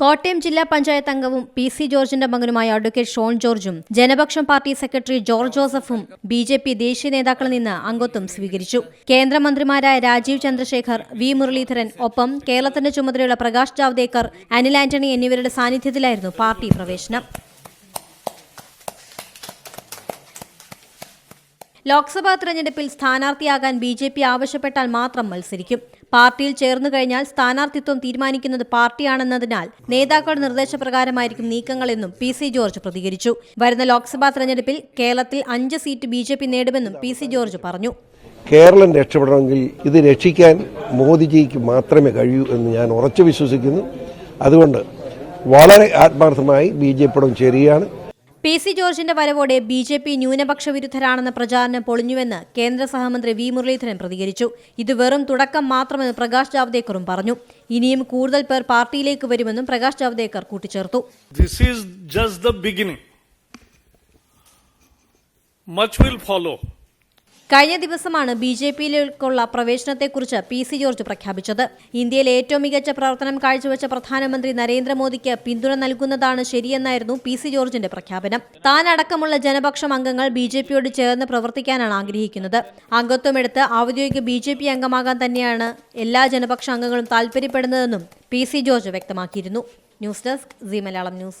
കോട്ടയം ജില്ലാ പഞ്ചായത്ത് അംഗവും P C ജോർജിന്റെ മകനുമായ അഡ്വക്കേറ്റ് ഷോൺ ജോർജും ജനപക്ഷം പാർട്ടി സെക്രട്ടറി ജോർജ് ജോസഫും ബി ജെ പി ദേശീയ നേതാക്കളിൽ നിന്ന് അംഗത്വം സ്വീകരിച്ചു. കേന്ദ്രമന്ത്രിമാരായ രാജീവ് ചന്ദ്രശേഖർ വി മുരളീധരൻ ഒപ്പം കേരളത്തിന്റെ ചുമതലയുള്ള പ്രകാശ് ജാവ്ദേക്കർ അനിൽ ആന്റണി എന്നിവരുടെ സാന്നിധ്യത്തിലായിരുന്നു പാർട്ടി പ്രവേശനം. ലോക്സഭാ തെരഞ്ഞെടുപ്പിൽ സ്ഥാനാർത്ഥിയാകാൻ ബി ജെ പി ആവശ്യപ്പെട്ടാൽ മാത്രം മത്സരിക്കും. പാർട്ടിയിൽ ചേർന്നു കഴിഞ്ഞാൽ സ്ഥാനാർത്ഥിത്വം തീരുമാനിക്കുന്നത് പാർട്ടിയാണെന്നതിനാൽ നേതാക്കളുടെ നിർദ്ദേശപ്രകാരമായിരിക്കും നീക്കങ്ങളെന്നും പി സി ജോർജ് പ്രതികരിച്ചു. വരുന്ന ലോക്സഭാ തെരഞ്ഞെടുപ്പിൽ കേരളത്തിൽ അഞ്ച് സീറ്റ് ബി ജെ പി നേടുമെന്നും പി സി ജോർജ് പറഞ്ഞു. കേരളം രക്ഷപ്പെടണമെങ്കിൽ ഇത് രക്ഷിക്കാൻ മോദിജിക്ക് മാത്രമേ കഴിയൂ എന്ന് ഞാൻ ഉറച്ചു വിശ്വസിക്കുന്നു. അതുകൊണ്ട് വളരെ ആത്മാർത്ഥമായി ബി ജെ പിയോടും ചേരുകയാണ്. പി സി ജോർജിന്റെ വരവോടെ ബി ജെ പി ന്യൂനപക്ഷ വിരുദ്ധരാണെന്ന പ്രചാരണം പൊളിഞ്ഞുവെന്ന് കേന്ദ്ര സഹമന്ത്രി വി മുരളീധരൻ പ്രതികരിച്ചു ഇത് വെറും തുടക്കം മാത്രമെന്ന് പ്രകാശ് ജാവ്ദേക്കറും പറഞ്ഞു ഇനിയും കൂടുതൽ പേർ പാർട്ടിയിലേക്ക് വരുമെന്നും പ്രകാശ് ജാവ്ദേക്കർ കൂട്ടിച്ചേർത്തു This is just the beginning. Much will follow. കഴിഞ്ഞ ദിവസമാണ് ബി ജെ പിയിലേക്കുള്ള പ്രവേശനത്തെക്കുറിച്ച് പി സി ജോർജ് പ്രഖ്യാപിച്ചത്. ഇന്ത്യയിലെ ഏറ്റവും മികച്ച പ്രവർത്തനം കാഴ്ചവെച്ച പ്രധാനമന്ത്രി നരേന്ദ്രമോദിക്ക് പിന്തുണ നൽകുന്നതാണ് ശരിയെന്നായിരുന്നു പി സി ജോർജിന്റെ പ്രഖ്യാപനം. താൻ അടക്കമുള്ള ജനപക്ഷം അംഗങ്ങൾ ബി ജെ പിയോട് ചേർന്ന് പ്രവർത്തിക്കാനാണ് ആഗ്രഹിക്കുന്നത്. അംഗത്വമെടുത്ത് ഔദ്യോഗിക ബി ജെ പി അംഗമാകാൻ തന്നെയാണ് എല്ലാ ജനപക്ഷ അംഗങ്ങളും താൽപര്യപ്പെടുന്നതെന്നും പി സി ജോർജ് വ്യക്തമാക്കിയിരുന്നു. News desk C Malayalam news.